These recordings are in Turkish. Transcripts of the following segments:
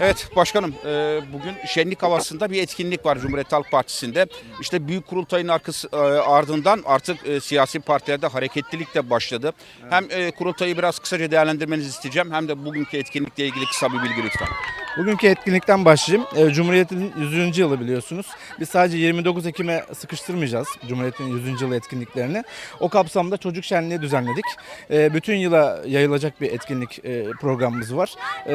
Evet başkanım e, bugün şenlik havasında bir etkinlik var Cumhuriyet Halk Partisi'nde. İşte büyük kurultayın arkası, e, ardından artık e, siyasi partilerde hareketlilik de başladı. Hem kurultayı biraz kısaca değerlendirmenizi isteyeceğim hem de bugünkü etkinlikle ilgili kısa bir bilgi lütfen. Bugünkü etkinlikten başlayayım. Ee, Cumhuriyet'in 100. yılı biliyorsunuz. Biz sadece 29 Ekim'e sıkıştırmayacağız Cumhuriyet'in 100. yılı etkinliklerini. O kapsamda çocuk şenliği düzenledik. Ee, Bütün yıla yayılacak bir etkinlik e, programımız var. Ee,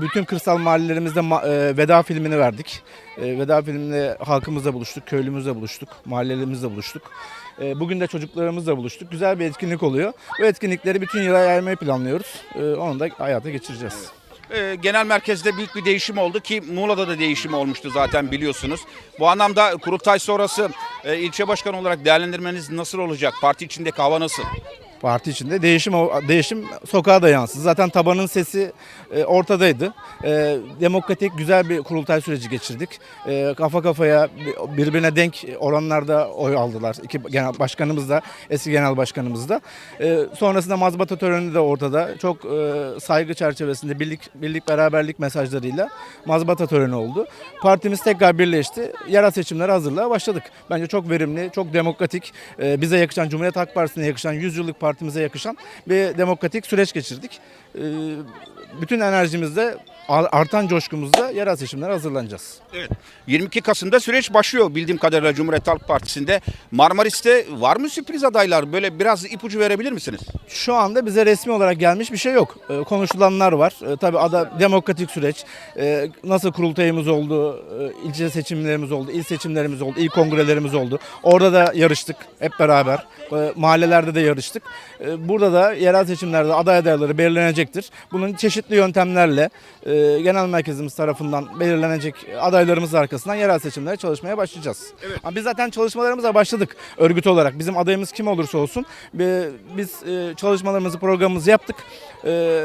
Bütün kırsal mahallelerimizde ma- e, veda filmini verdik. Veda filminde halkımızla buluştuk, köylümüzle buluştuk, mahallelerimizle buluştuk. Bugün de çocuklarımızla buluştuk. Güzel bir etkinlik oluyor. Bu etkinlikleri bütün yıla yaymayı planlıyoruz. E, Onu da hayata geçireceğiz. E, genel merkezde büyük bir değişim oldu ki Muğla'da da değişim olmuştu zaten biliyorsunuz. Bu anlamda kurultay sonrası e, ilçe başkanı olarak değerlendirmeniz nasıl olacak? Parti içindeki hava nasıl? Parti içinde değişim değişim sokağa da yansıdı. Zaten tabanın sesi e, ortadaydı. E, demokratik güzel bir kurultay süreci geçirdik. E, kafa kafaya bi- birbirine denk oranlarda oy aldılar. İki genel başkanımız da eski genel başkanımız da. E, sonrasında mazbata töreni de ortada. Çok e, saygı çerçevesinde birlik birlik beraberlik mesajlarıyla mazbata töreni oldu. Partimiz tekrar birleşti. Yerel seçimlere hazırlığa başladık. Bence çok verimli, çok demokratik, e, bize yakışan, Cumhuriyet Halk Partisi'ne yakışan, 100 yıllık partimize yakışan bir demokratik süreç geçirdik. E, bütün enerjimizde, artan coşkumuzda yerel seçimlere hazırlanacağız. Evet. 22 Kasım'da süreç başlıyor bildiğim kadarıyla Cumhuriyet Halk Partisi'nde. Marmaris'te var mı sürpriz adaylar? Böyle biraz ipucu verebilir misiniz? Şu anda bize resmi olarak gelmiş bir şey yok. Ee, konuşulanlar var. Ee, tabii ada demokratik süreç. Ee, nasıl kurultayımız oldu, e, ilçe seçimlerimiz oldu, il seçimlerimiz oldu, il kongrelerimiz oldu. Orada da yarıştık hep beraber. Ee, mahallelerde de yarıştık. Ee, burada da yerel seçimlerde aday adayları belirlenecektir. Bunun çeşitli yöntemlerle e, genel merkezimiz tarafından belirlenecek adaylarımız arkasından yerel seçimlere çalışmaya başlayacağız. Ama Biz zaten çalışmalarımıza başladık örgüt olarak. Bizim adayımız kim olursa olsun bi- biz e, çalışmalarımızı, programımızı yaptık. E,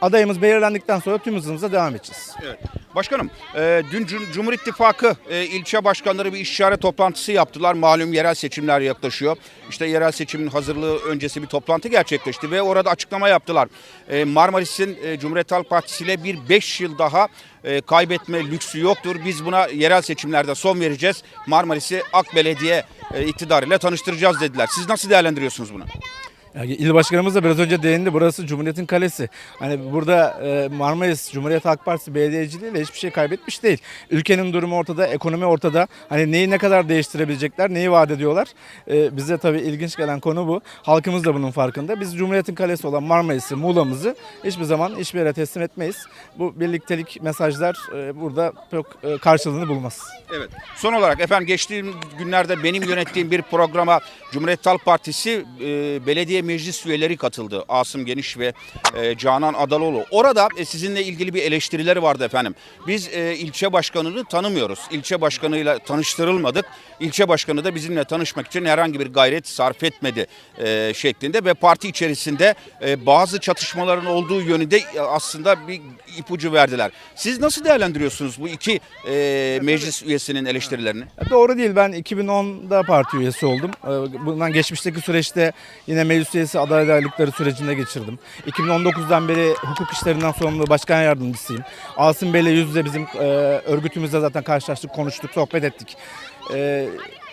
Adayımız belirlendikten sonra tüm hızımıza devam edeceğiz. Evet. Başkanım, e, dün Cum- Cumhur İttifakı e, ilçe başkanları bir istişare toplantısı yaptılar. Malum yerel seçimler yaklaşıyor. İşte yerel seçimin hazırlığı öncesi bir toplantı gerçekleşti ve orada açıklama yaptılar. E, Marmaris'in e, Cumhuriyet Halk Partisi ile bir 5 yıl daha e, kaybetme lüksü yoktur. Biz buna yerel seçimlerde son vereceğiz. Marmaris'i AK Belediye e, iktidarıyla tanıştıracağız dediler. Siz nasıl değerlendiriyorsunuz bunu? Yani il başkanımız da biraz önce değindi. Burası Cumhuriyet'in kalesi. Hani burada e, Marmaris Cumhuriyet Halk Partisi belediyeciliğiyle hiçbir şey kaybetmiş değil. Ülkenin durumu ortada, ekonomi ortada. Hani neyi ne kadar değiştirebilecekler, neyi vaat ediyorlar. E, bize tabii ilginç gelen konu bu. Halkımız da bunun farkında. Biz Cumhuriyet'in kalesi olan Marmaris'i, Muğla'mızı hiçbir zaman hiçbir yere teslim etmeyiz. Bu birliktelik mesajlar e, burada çok e, karşılığını bulmaz. Evet. Son olarak efendim geçtiğim günlerde benim yönettiğim bir programa Cumhuriyet Halk Partisi belediye meclis üyeleri katıldı. Asım Geniş ve e, Canan Adaloğlu. Orada e, sizinle ilgili bir eleştirileri vardı efendim. Biz e, ilçe başkanını tanımıyoruz. İlçe başkanıyla tanıştırılmadık. İlçe başkanı da bizimle tanışmak için herhangi bir gayret sarf etmedi e, şeklinde ve parti içerisinde e, bazı çatışmaların olduğu yönünde e, aslında bir ipucu verdiler. Siz nasıl değerlendiriyorsunuz bu iki e, meclis üyesinin eleştirilerini? Doğru değil. Ben 2010'da parti üyesi oldum. Ee, Bundan geçmişteki süreçte yine meclis üyesi aday adaylıkları sürecinde geçirdim. 2019'dan beri hukuk işlerinden sorumlu başkan yardımcısıyım. Asım Bey'le yüz yüze bizim e, örgütümüzde zaten karşılaştık, konuştuk, sohbet ettik. E,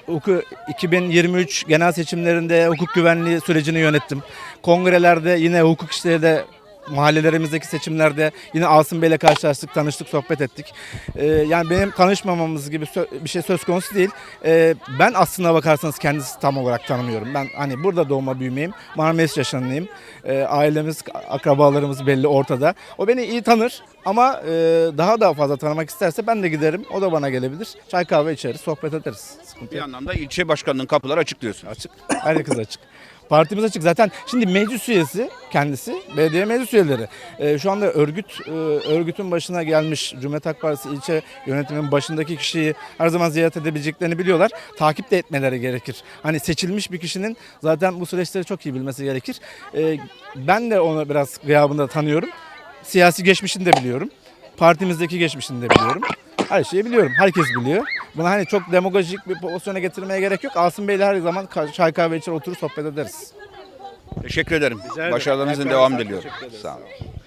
hukuku 2023 genel seçimlerinde hukuk güvenliği sürecini yönettim. Kongrelerde yine hukuk işleri de mahallelerimizdeki seçimlerde yine Asım Bey'le karşılaştık, tanıştık, sohbet ettik. Ee, yani benim tanışmamamız gibi bir şey söz konusu değil. Ee, ben aslına bakarsanız kendisi tam olarak tanımıyorum. Ben hani burada doğma büyümeyim, Marmaris yaşanlıyım. Ee, ailemiz, akrabalarımız belli ortada. O beni iyi tanır ama e, daha da fazla tanımak isterse ben de giderim. O da bana gelebilir. Çay kahve içeriz, sohbet ederiz. Sıkıntı Bir yok. anlamda ilçe başkanının kapıları açık diyorsunuz. Açık. Herkes açık. Partimiz açık. Zaten şimdi meclis üyesi kendisi, belediye meclis üyeleri. Ee, şu anda örgüt e, örgütün başına gelmiş Cumhuriyet Halk Partisi ilçe yönetiminin başındaki kişiyi her zaman ziyaret edebileceklerini biliyorlar. Takip de etmeleri gerekir. Hani seçilmiş bir kişinin zaten bu süreçleri çok iyi bilmesi gerekir. Ee, ben de onu biraz gıyabında tanıyorum. Siyasi geçmişini de biliyorum. Partimizdeki geçmişini de biliyorum. Her şeyi biliyorum. Herkes biliyor. Bunu hani çok demagojik bir pozisyona getirmeye gerek yok. Asım Bey'le her zaman çay kahve içer oturup sohbet ederiz. Teşekkür ederim. Başarılarınızın beraber diliyorum. Sağ olun.